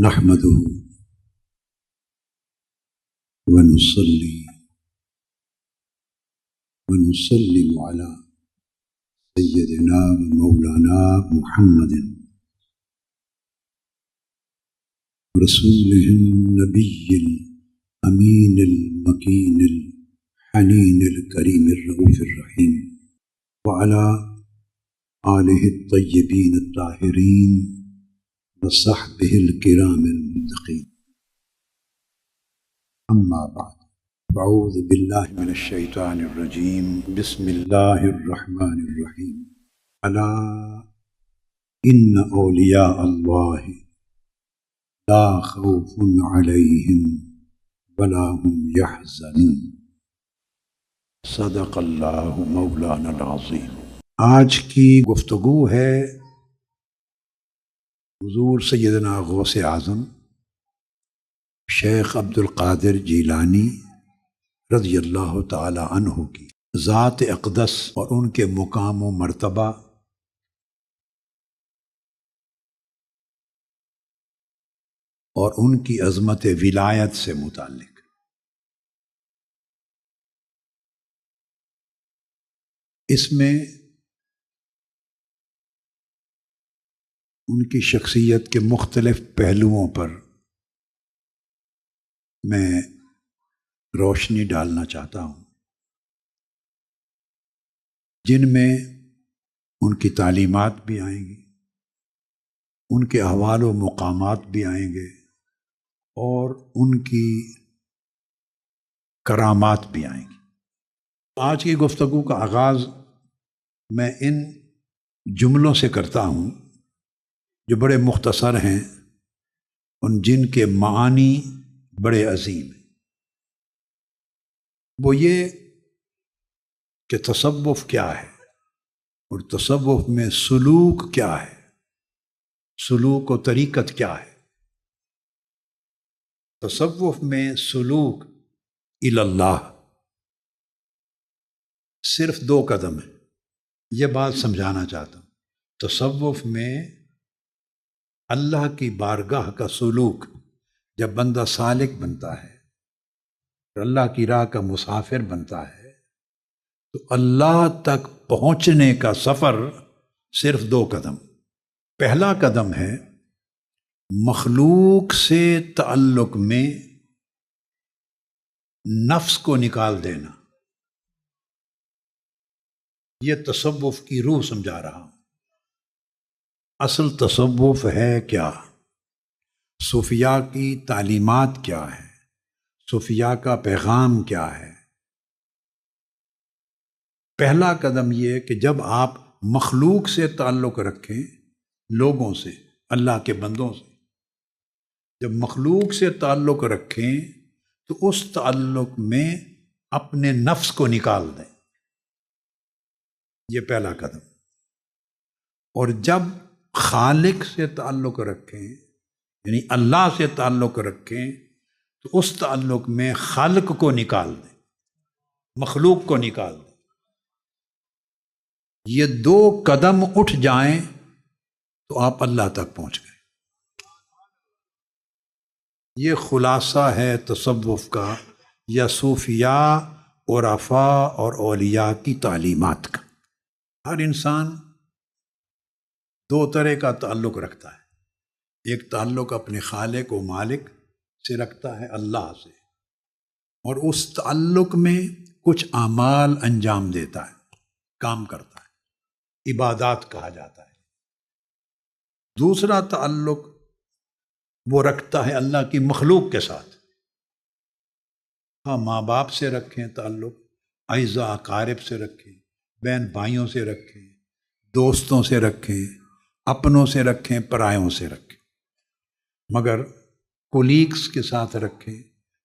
نحمده ونصلي ونسلم على سيدنا ومولانا محمد رسوله النبي الأمين المكين الحنين الكريم الرؤوف الرحيم وعلى آله الطيبين الطاهرين وصحبه الكرام المتقين أما بعد، أعوذ بالله من الشيطان الرجيم. بسم الله الرحمن الرحيم. ألا إن أولياء الله لا خوف عليهم ولا هم يحزنون. صدق اللہ مولانا العظیم آج کی گفتگو ہے حضور سیدنا غوث اعظم، شیخ عبد القادر جیلانی رضی اللہ تعالی عنہ کی ذات اقدس اور ان کے مقام و مرتبہ اور ان کی عظمت ولایت سے متعلق۔ اس میں ان کی شخصیت کے مختلف پہلوؤں پر میں روشنی ڈالنا چاہتا ہوں۔ جن میں ان کی تعلیمات بھی آئیں گی، ان کے احوال و مقامات بھی آئیں گے اور ان کی کرامات بھی آئیں گی۔ آج کی گفتگو کا آغاز میں ان جملوں سے کرتا ہوں۔ جو بڑے مختصر ہیں، ان جن کے معانی بڑے عظیم ہیں۔ وہ یہ کہ تصوف کیا ہے اور تصوف میں سلوک کیا ہے، سلوک و طریقت کیا ہے۔ تصوف میں سلوک اللہ۔ صرف دو قدم ہے یہ بات سمجھانا چاہتا ہوں۔ تصوف میں اللہ کی بارگاہ کا سلوک جب بندہ سالک بنتا ہے اور اللہ کی راہ کا مسافر بنتا ہے، تو اللہ تک پہنچنے کا سفر صرف دو قدم۔ پہلا قدم ہے مخلوق سے تعلق میں نفس کو نکال دینا۔ یہ تصوف کی روح سمجھا رہا ہوں۔ اصل تصوف ہے کیا؟ صوفیہ کی تعلیمات کیا ہے صوفیہ کا پیغام کیا ہے؟ پہلا قدم یہ کہ جب آپ مخلوق سے تعلق رکھیں، لوگوں سے، اللہ کے بندوں سے، جب مخلوق سے تعلق رکھیں، تو اس تعلق میں اپنے نفس کو نکال دیں۔ یہ پہلا قدم۔ اور جب خالق سے تعلق رکھیں یعنی اللہ سے تعلق رکھیں، تو اس تعلق میں خالق کو نکال دیں، مخلوق کو نکال دیں۔ یہ دو قدم اٹھ جائیں تو آپ اللہ تک پہنچ گئے۔ یہ خلاصہ ہے تصوف کا، یا صوفیہ اور افا اور اولیاء کی تعلیمات کا۔ ہر انسان دو طرح کا تعلق رکھتا ہے۔ ایک تعلق اپنے خالق و مالک سے رکھتا ہے، اللہ سے۔ اور اس تعلق میں کچھ اعمال انجام دیتا ہے، کام کرتا ہے، عبادات کہا جاتا ہے۔ دوسرا تعلق وہ رکھتا ہے اللہ کی مخلوق کے ساتھ۔ ہاں ماں باپ سے رکھیں تعلق اعزا اقارب سے رکھیں، بہن بھائیوں سے رکھیں، دوستوں سے رکھیں۔ اپنوں سے رکھیں، پرایوں سے رکھیں۔ مگر کولیگس کے ساتھ رکھیں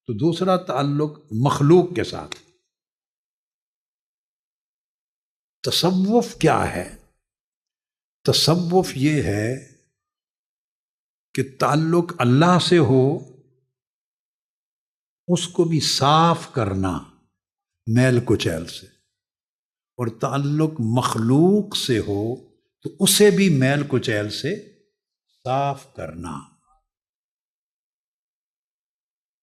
تو دوسرا تعلق مخلوق کے ساتھ۔ تصوف کیا ہے؟ تصوف یہ ہے کہ تعلق اللہ سے ہو، اس کو بھی صاف کرنا میل کچیل سے۔ اور تعلق مخلوق سے ہو تو اسے بھی میل کچیل سے صاف کرنا۔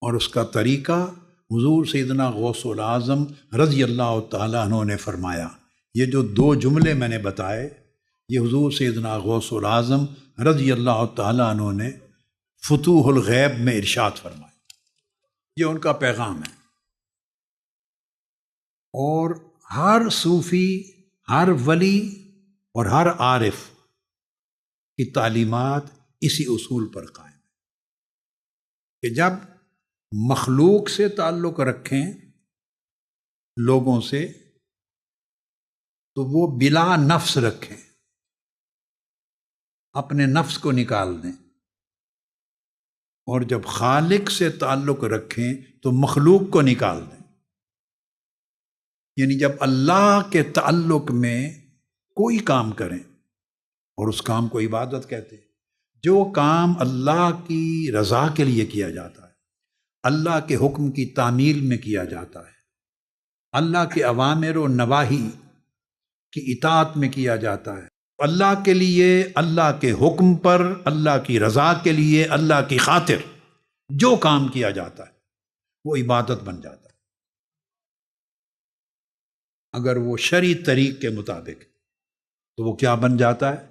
اور اس کا طریقہ حضور سیدنا غوث العظم رضی اللہ تعالیٰ عنہ نے فرمایا۔ یہ جو دو جملے میں نے بتائے، یہ حضور سیدنا غوث العظم رضی اللہ تعالیٰ عنہ نے فتوح الغیب میں ارشاد فرمایا۔ یہ ان کا پیغام ہے۔ اور ہر صوفی، ہر ولی اور ہر عارف کی تعلیمات اسی اصول پر قائم ہے کہ جب مخلوق سے تعلق رکھیں لوگوں سے، تو وہ بلا نفس رکھیں، اپنے نفس کو نکال دیں۔ اور جب خالق سے تعلق رکھیں، تو مخلوق کو نکال دیں۔ یعنی جب اللہ کے تعلق میں کوئی کام کریں اور اس کام کو عبادت کہتے ہیں۔ جو کام اللہ کی رضا کے لیے کیا جاتا ہے، اللہ کے حکم کی تعمیل میں کیا جاتا ہے۔ اللہ کے عوامر و نواحی کی اطاعت میں کیا جاتا ہے۔ اللہ کے لیے، اللہ کے حکم پر، اللہ کی رضا کے لیے، اللہ کی خاطر جو کام کیا جاتا ہے، وہ عبادت بن جاتا ہے۔ اگر وہ شرع طریق کے مطابق تو وہ کیا بن جاتا ہے؟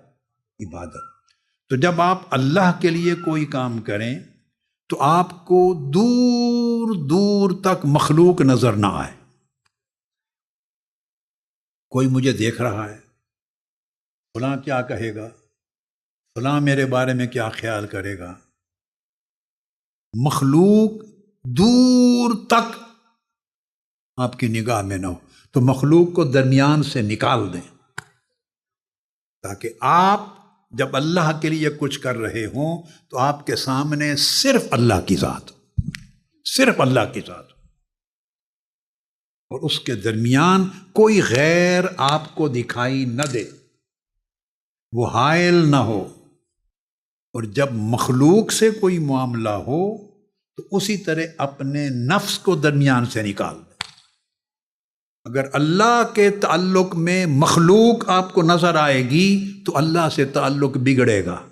عبادت۔ تو جب آپ اللہ کے لیے کوئی کام کریں، تو آپ کو دور دور تک مخلوق نظر نہ آئے۔ کوئی مجھے دیکھ رہا ہے، فلاں کیا کہے گا؟ فلاں میرے بارے میں کیا خیال کرے گا؟ مخلوق دور تک آپ کی نگاہ میں نہ ہو۔ تو مخلوق کو درمیان سے نکال دیں۔ تاکہ آپ جب اللہ کے لیے کچھ کر رہے ہوں تو آپ کے سامنے صرف اللہ کی ذات، صرف اللہ کی ذات۔ اور اس کے درمیان کوئی غیر آپ کو دکھائی نہ دے، وہ حائل نہ ہو۔ اور جب مخلوق سے کوئی معاملہ ہو تو اسی طرح اپنے نفس کو درمیان سے نکال دے۔ اگر اللہ کے تعلق میں مخلوق آپ کو نظر آئے گی، تو اللہ سے تعلق بگڑے گا۔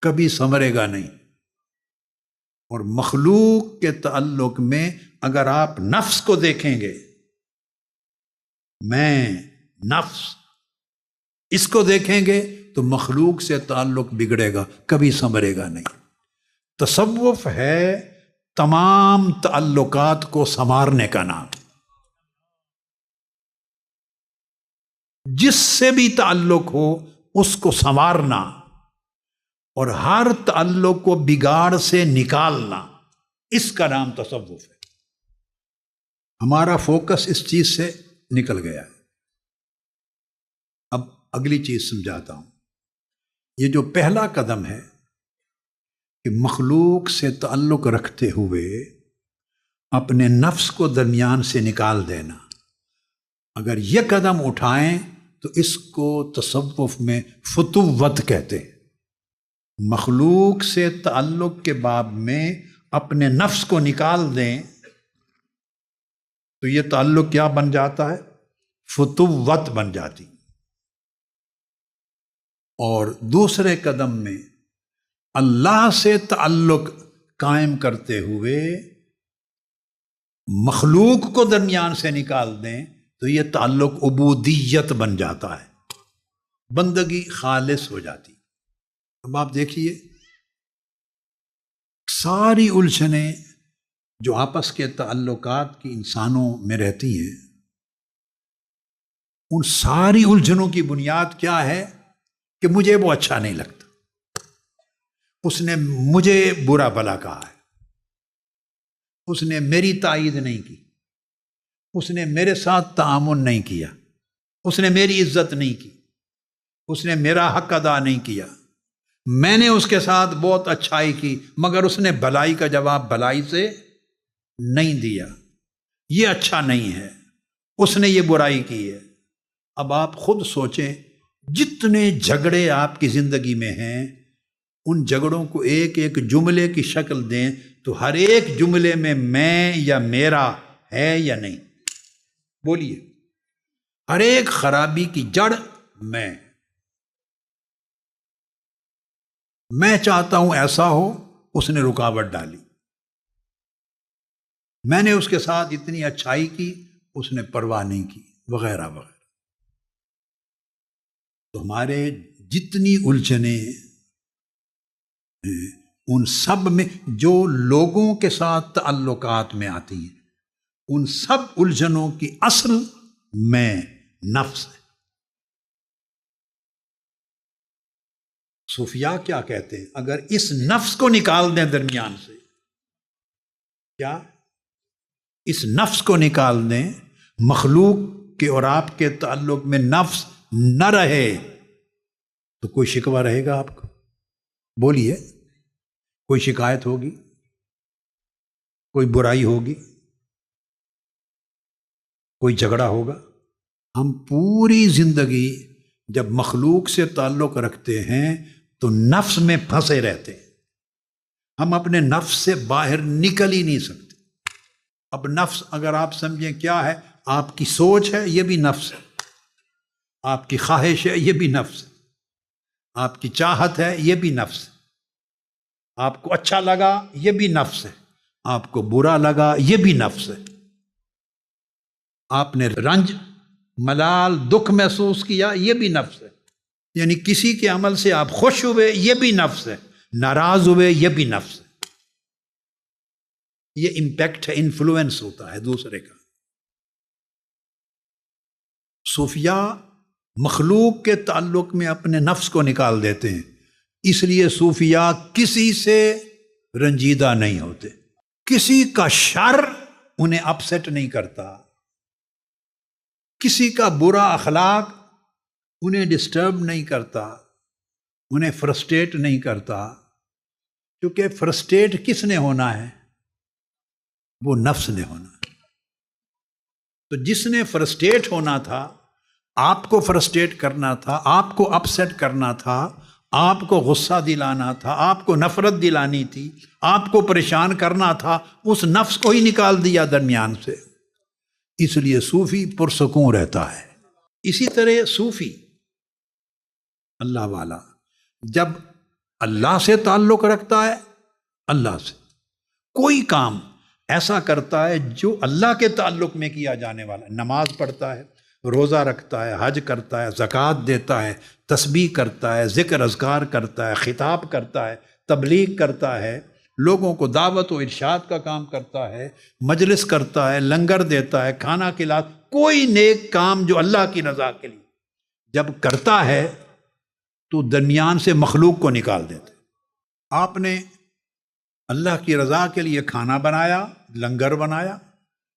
کبھی سمرے گا نہیں۔ اور مخلوق کے تعلق میں اگر آپ نفس کو دیکھیں گے، میں نفس اس کو دیکھیں گے، تو مخلوق سے تعلق بگڑے گا، کبھی سمرے گا نہیں۔ تصوف ہے تمام تعلقات کو سنوارنے کا نام۔ جس سے بھی تعلق ہو، اس کو سنوارنا اور ہر تعلق کو بگاڑ سے نکالنا۔ اس کا نام تصوف ہے۔ ہمارا فوکس اس چیز سے نکل گیا۔ ہے اب اگلی چیز سمجھاتا ہوں۔ یہ جو پہلا قدم ہے کہ مخلوق سے تعلق رکھتے ہوئے اپنے نفس کو درمیان سے نکال دینا۔ اگر یہ قدم اٹھائیں تو اس کو تصوف میں فتوت کہتے ہیں۔ مخلوق سے تعلق کے باب میں اپنے نفس کو نکال دیں تو یہ تعلق کیا بن جاتا ہے؟ فتوت بن جاتی۔ اور دوسرے قدم میں اللہ سے تعلق قائم کرتے ہوئے مخلوق کو درمیان سے نکال دیں۔ تو یہ تعلق عبودیت بن جاتا ہے۔ بندگی خالص ہو جاتی۔ اب آپ دیکھیے، ساری الجھنیں جو آپس کے تعلقات کی انسانوں میں رہتی ہیں، ان ساری الجھنوں کی بنیاد کیا ہے کہ مجھے وہ اچھا نہیں لگتا۔ اس نے مجھے برا بلا کہا ہے۔ اس نے میری تائید نہیں کی۔ اس نے میرے ساتھ تعامن نہیں کیا۔ اس نے میری عزت نہیں کی۔ اس نے میرا حق ادا نہیں کیا۔ میں نے اس کے ساتھ بہت اچھائی کی، مگر اس نے بلائی کا جواب بلائی سے نہیں دیا۔ یہ اچھا نہیں ہے۔ اس نے یہ برائی کی ہے۔ اب آپ خود سوچیں، جتنے جھگڑے آپ کی زندگی میں ہیں، ان جھگڑوں کو ایک ایک جملے کی شکل دیں تو ہر ایک جملے میں میں یا میرا ہے یا نہیں۔ بولیے، ہر ایک خرابی کی جڑ میں۔ میں چاہتا ہوں ایسا ہو، اس نے رکاوٹ ڈالی۔ میں نے اس کے ساتھ اتنی اچھائی کی، اس نے پرواہ نہیں کی، وغیرہ وغیرہ۔ تو ہمارے جتنی الجھنیں ان سب میں جو لوگوں کے ساتھ تعلقات میں آتی ہیں ان سب الجھنوں کی اصل میں نفس ہے۔ صوفیاء کیا کہتے ہیں؟ اگر اس نفس کو نکال دیں درمیان سے، کیا اس نفس کو نکال دیں؟ مخلوق کے اور آپ کے تعلق میں نفس نہ رہے تو کوئی شکوہ رہے گا آپ کا بولیے، کوئی شکایت ہوگی؟ کوئی برائی ہوگی؟ کوئی جھگڑا ہوگا؟ ہم پوری زندگی جب مخلوق سے تعلق رکھتے ہیں تو نفس میں پھنسے رہتے ہیں۔ ہم اپنے نفس سے باہر نکل ہی نہیں سکتے۔ اب نفس اگر آپ سمجھیں کیا ہے، آپ کی سوچ ہے، یہ بھی نفس ہے۔ آپ کی خواہش ہے، یہ بھی نفس ہے۔ آپ کی چاہت ہے، یہ بھی نفس ہے۔ آپ کو اچھا لگا، یہ بھی نفس ہے۔ آپ کو برا لگا، یہ بھی نفس ہے۔ آپ نے رنج، ملال، دکھ محسوس کیا، یہ بھی نفس ہے۔ یعنی کسی کے عمل سے آپ خوش ہوئے، یہ بھی نفس ہے۔ ناراض ہوئے، یہ بھی نفس ہے۔ یہ امپیکٹ ہے انفلوئنس ہوتا ہے دوسرے کا۔ صوفیہ مخلوق کے تعلق میں اپنے نفس کو نکال دیتے ہیں۔ اس لیے صوفیہ کسی سے رنجیدہ نہیں ہوتے۔ کسی کا شر انہیں اپسیٹ نہیں کرتا۔ کسی کا برا اخلاق انہیں ڈسٹرب نہیں کرتا، انہیں فرسٹریٹ نہیں کرتا۔ کیونکہ فرسٹریٹ کس نے ہونا ہے؟ وہ نفس نے ہونا۔ تو جس نے فرسٹریٹ ہونا تھا، آپ کو فرسٹریٹ کرنا تھا، آپ کو اپسیٹ کرنا تھا، آپ کو غصہ دلانا تھا، آپ کو نفرت دلانی تھی، آپ کو پریشان کرنا تھا، اس نفس کو ہی نکال دیا درمیان سے۔ اس لیے صوفی پرسکون رہتا ہے۔ اسی طرح صوفی، اللہ والا، جب اللہ سے تعلق رکھتا ہے، اللہ سے۔ کوئی کام ایسا کرتا ہے جو اللہ کے تعلق میں کیا جانے والا، نماز پڑھتا ہے، روزہ رکھتا ہے، حج کرتا ہے، زکوٰۃ دیتا ہے، تسبیح کرتا ہے، ذکر اذکار کرتا ہے، خطاب کرتا ہے، تبلیغ کرتا ہے۔ لوگوں کو دعوت و ارشاد کا کام کرتا ہے، مجلس کرتا ہے، لنگر دیتا ہے، کھانا کھلا، کوئی نیک کام جو اللہ کی رضا کے لیے۔ جب کرتا ہے تو درمیان سے مخلوق کو نکال دیتے آپ نے اللہ کی رضا کے لیے کھانا بنایا، لنگر بنایا،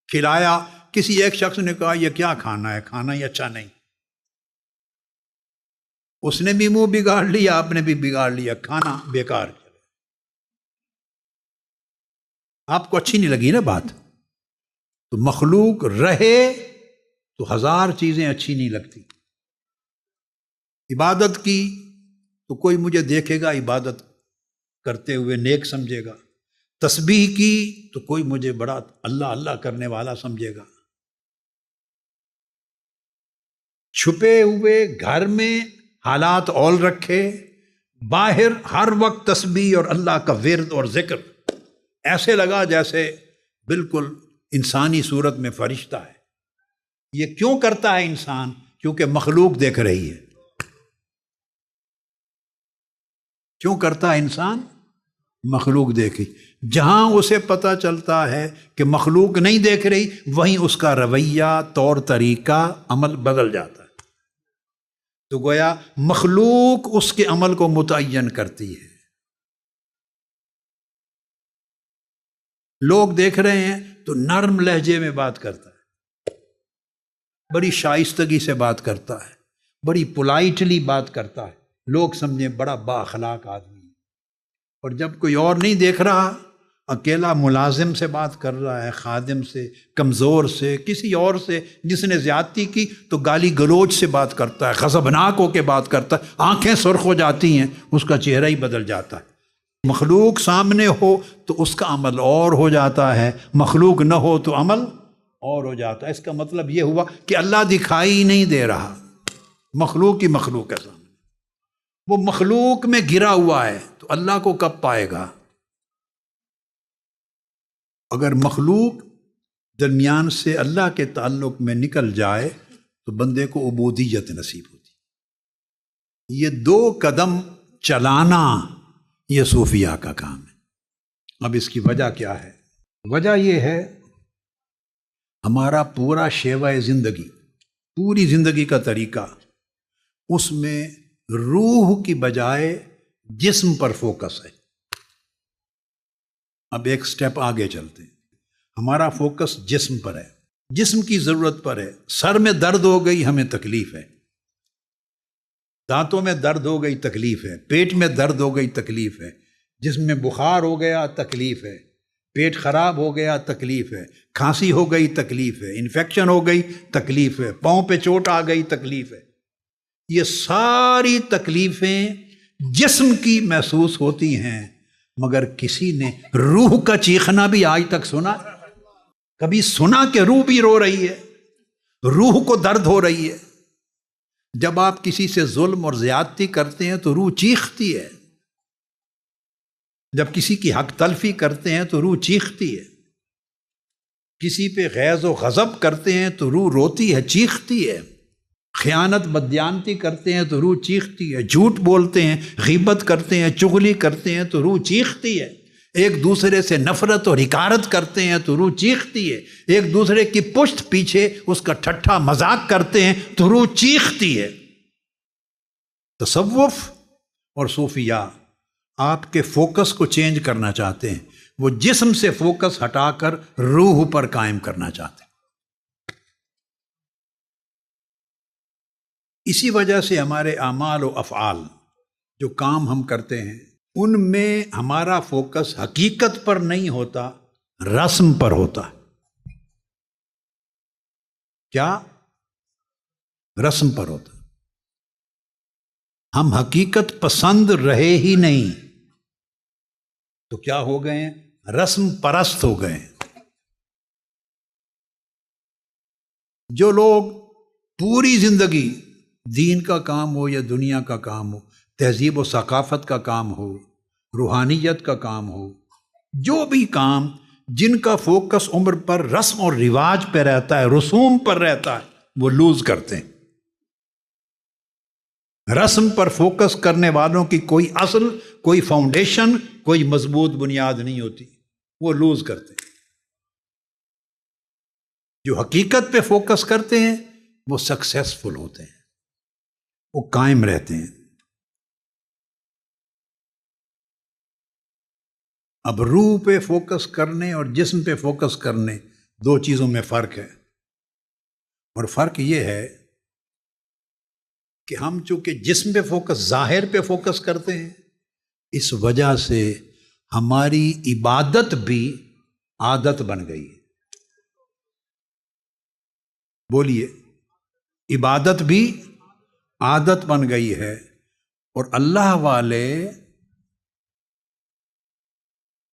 کھلایا، کسی ایک شخص نے کہا، یہ کیا کھانا ہے؟ کھانا ہی اچھا نہیں۔ اس نے بھی منہ بگاڑ لیا، آپ نے بھی بگاڑ لیا، کھانا بیکار آپ کو اچھی نہیں لگی نا بات؟ تو مخلوق رہے تو ہزار چیزیں اچھی نہیں لگتی۔ عبادت کی تو کوئی مجھے دیکھے گا، عبادت کرتے ہوئے نیک سمجھے گا۔ تسبیح کی تو کوئی مجھے بڑا اللہ اللہ کرنے والا سمجھے گا۔ چھپے ہوئے گھر میں حالات اول رکھے، باہر ہر وقت تسبیح اور اللہ کا ورد اور ذکر۔ ایسے لگا جیسے بالکل انسانی صورت میں فرشتہ ہے۔ یہ کیوں کرتا ہے انسان؟ کیونکہ مخلوق دیکھ رہی ہے۔ کیوں کرتا ہے انسان؟ مخلوق دیکھی جہاں اسے پتہ چلتا ہے کہ مخلوق نہیں دیکھ رہی، وہیں اس کا رویہ، طور طریقہ، عمل بدل جاتا ہے۔ تو گویا مخلوق اس کے عمل کو متعین کرتی ہے۔ لوگ دیکھ رہے ہیں تو نرم لہجے میں بات کرتا ہے۔ بڑی شائستگی سے بات کرتا ہے، بڑی پولائٹلی بات کرتا ہے۔ لوگ سمجھیں بڑا با اخلاق آدمی۔ اور جب کوئی اور نہیں دیکھ رہا، اکیلا ملازم سے بات کر رہا ہے، خادم سے، کمزور سے، کسی اور سے، جس نے زیادتی کی تو گالی گلوچ سے بات کرتا ہے خزبناک ہو کے بات کرتا ہے۔ آنکھیں سرخ ہو جاتی ہیں، اس کا چہرہ ہی بدل جاتا ہے۔ مخلوق سامنے ہو تو اس کا عمل اور ہو جاتا ہے۔ مخلوق نہ ہو تو عمل اور ہو جاتا ہے۔ اس کا مطلب یہ ہوا کہ اللہ دکھائی نہیں دے رہا۔ مخلوق ہی مخلوق ہے سامنے۔ وہ مخلوق میں گرا ہوا ہے تو اللہ کو کب پائے گا؟ اگر مخلوق درمیان سے اللہ کے تعلق میں نکل جائے تو بندے کو عبودیت نصیب ہوتی۔ یہ دو قدم چلانا یہ صوفیہ کا کام ہے۔ اب اس کی وجہ کیا ہے؟ وجہ یہ ہے، ہمارا پورا شیوہ زندگی، پوری زندگی کا طریقہ، اس میں روح کی بجائے جسم پر فوکس ہے۔ اب ایک سٹیپ آگے چلتے ہیں۔ ہمارا فوکس جسم پر ہے۔ جسم کی ضرورت پر ہے۔ سر میں درد ہو گئی، ہمیں تکلیف ہے۔ دانتوں میں درد ہو گئی، تکلیف ہے۔ پیٹ میں درد ہو گئی، تکلیف ہے۔ جسم میں بخار ہو گیا، تکلیف ہے۔ پیٹ خراب ہو گیا، تکلیف ہے۔ کھانسی ہو گئی، تکلیف ہے۔ انفیکشن ہو گئی، تکلیف ہے۔ پاؤں پہ چوٹ آ گئی، تکلیف ہے۔ یہ ساری تکلیفیں جسم کی محسوس ہوتی ہیں، مگر کسی نے روح کا چیخنا بھی آج تک سنا۔ کبھی سنا کہ روح بھی رو رہی ہے، روح کو درد ہو رہی ہے۔ جب آپ کسی سے ظلم اور زیادتی کرتے ہیں تو روح چیختی ہے۔ جب کسی کی حق تلفی کرتے ہیں تو روح چیختی ہے۔ کسی پہ غیظ و غضب کرتے ہیں تو روح روتی ہے، چیختی ہے۔ خیانت بدیانتی کرتے ہیں تو روح چیختی ہے۔ جھوٹ بولتے ہیں، غیبت کرتے ہیں، چغلی کرتے ہیں تو روح چیختی ہے۔ ایک دوسرے سے نفرت اور حکارت کرتے ہیں، تو روح چیختی ہے۔ ایک دوسرے کی پشت پیچھے اس کا ٹھٹھا مذاق کرتے ہیں، تو روح چیختی ہے۔ تصوف اور صوفیہ، آپ کے فوکس کو چینج کرنا چاہتے ہیں۔ وہ جسم سے فوکس ہٹا کر روح پر قائم کرنا چاہتے ہیں۔ اسی وجہ سے ہمارے اعمال و افعال جو کام ہم کرتے ہیں ان میں ہمارا فوکس حقیقت پر نہیں ہوتا، رسم پر ہوتا ہے۔ کیا؟ رسم پر ہوتا ہم حقیقت پسند رہے ہی نہیں۔ تو کیا ہو گئے ہیں؟ رسم پرست ہو گئے جو لوگ پوری زندگی دین کا کام ہو یا دنیا کا کام ہو، تہذیب و ثقافت کا کام ہو روحانیت کا کام ہو۔ جو بھی کام جن کا فوکس عمر پر رسم اور رواج پہ رہتا ہے، رسوم پر رہتا ہے، وہ لوز کرتے ہیں۔ رسم پر فوکس کرنے والوں کی کوئی اصل، کوئی فاؤنڈیشن، کوئی مضبوط بنیاد نہیں ہوتی، وہ لوز کرتے ہیں۔ جو حقیقت پہ فوکس کرتے ہیں، وہ سکسیسفل ہوتے ہیں۔ وہ قائم رہتے ہیں۔ اب روح پہ فوکس کرنے اور جسم پہ فوکس کرنے دو چیزوں میں فرق ہے۔ اور فرق یہ ہے کہ ہم چونکہ جسم پہ فوکس، ظاہر پہ فوکس کرتے ہیں، اس وجہ سے ہماری عبادت بھی عادت بن گئی ہے۔ بولیے، عبادت بھی عادت بن گئی ہے اور اللہ والے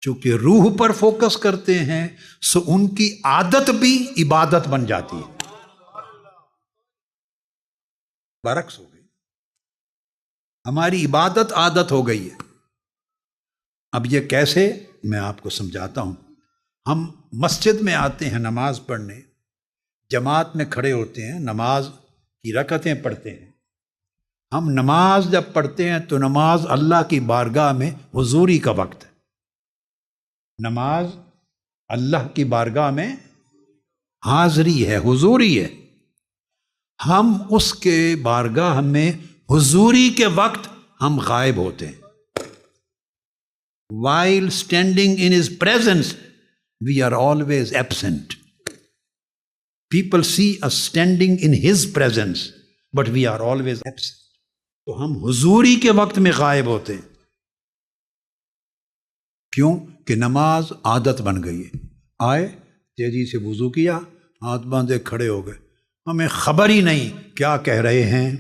چونکہ روح پر فوکس کرتے ہیں، سو ان کی عادت بھی عبادت بن جاتی ہے۔ برعکس ہو گئی۔ ہماری عبادت عادت ہو گئی ہے۔ اب یہ کیسے؟ میں آپ کو سمجھاتا ہوں۔ ہم مسجد میں آتے ہیں نماز پڑھنے۔ جماعت میں کھڑے ہوتے ہیں، نماز کی رکتیں پڑھتے ہیں۔ ہم نماز جب پڑھتے ہیں تو نماز اللہ کی بارگاہ میں حضوری کا وقت ہے۔ نماز اللہ کی بارگاہ میں حاضری ہے، حضوری ہے۔ ہم اس کے بارگاہ میں حضوری کے وقت ہم غائب ہوتے ہیں۔ While standing in his presence we are always absent people see standing in his presence but we are always absent تو ہم حضوری کے وقت میں غائب ہوتے ہیں۔ کیوں کہ نماز عادت بن گئی ہے۔ آئے، تیزی سے وضو کیا، ہاتھ باندھے کھڑے ہو گئے۔ ہمیں خبر ہی نہیں کیا کہہ رہے ہیں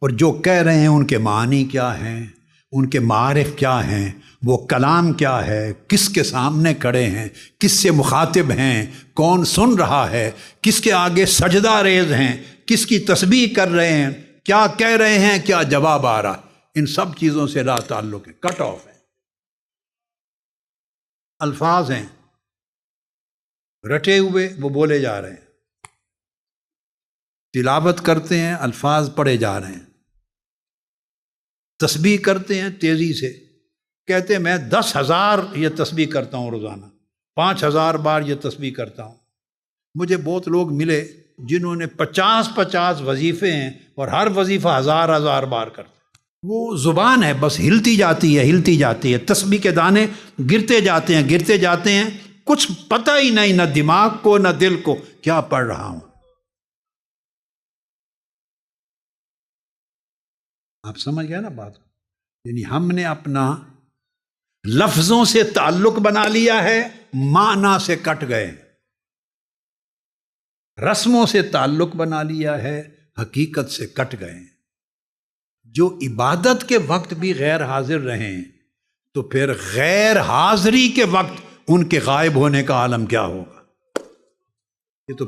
اور جو کہہ رہے ہیں ان کے معنی کیا ہیں، ان کے معارف کیا ہیں، وہ کلام کیا ہے، کس کے سامنے کھڑے ہیں، کس سے مخاطب ہیں، کون سن رہا ہے، کس کے آگے سجدہ ریز ہیں، کس کی تسبیح کر رہے ہیں، کیا کہہ رہے ہیں، کیا جواب آ رہا۔ ان سب چیزوں سے لا تعلق ہے۔ کٹ آف ہے۔ الفاظ ہیں۔ رٹے ہوئے وہ بولے جا رہے ہیں۔ تلاوت کرتے ہیں، الفاظ پڑھے جا رہے ہیں۔ تسبیح کرتے ہیں تیزی سے۔ کہتے ہیں، میں دس ہزار یہ تسبیح کرتا ہوں روزانہ۔ پانچ ہزار بار یہ تسبیح کرتا ہوں۔ مجھے بہت لوگ ملے جنہوں نے پچاس پچاس وظیفے ہیں اور ہر وظیفہ ہزار ہزار بار کرتے وہ زبان ہے، بس ہلتی جاتی ہے، ہلتی جاتی ہے۔ تسبیح کے دانے گرتے جاتے ہیں، گرتے جاتے ہیں۔ کچھ پتہ ہی نہیں، نہ دماغ کو، نہ دل کو۔ کیا پڑھ رہا ہوں؟ آپ سمجھ گئے نا بات؟ یعنی ہم نے اپنا لفظوں سے تعلق بنا لیا ہے، معنی سے کٹ گئے۔ رسموں سے تعلق بنا لیا ہے، حقیقت سے کٹ گئے۔ جو عبادت کے وقت بھی غیر حاضر رہیں، تو پھر غیر حاضری کے وقت ان کے غائب ہونے کا عالم کیا ہوگا؟ یہ تو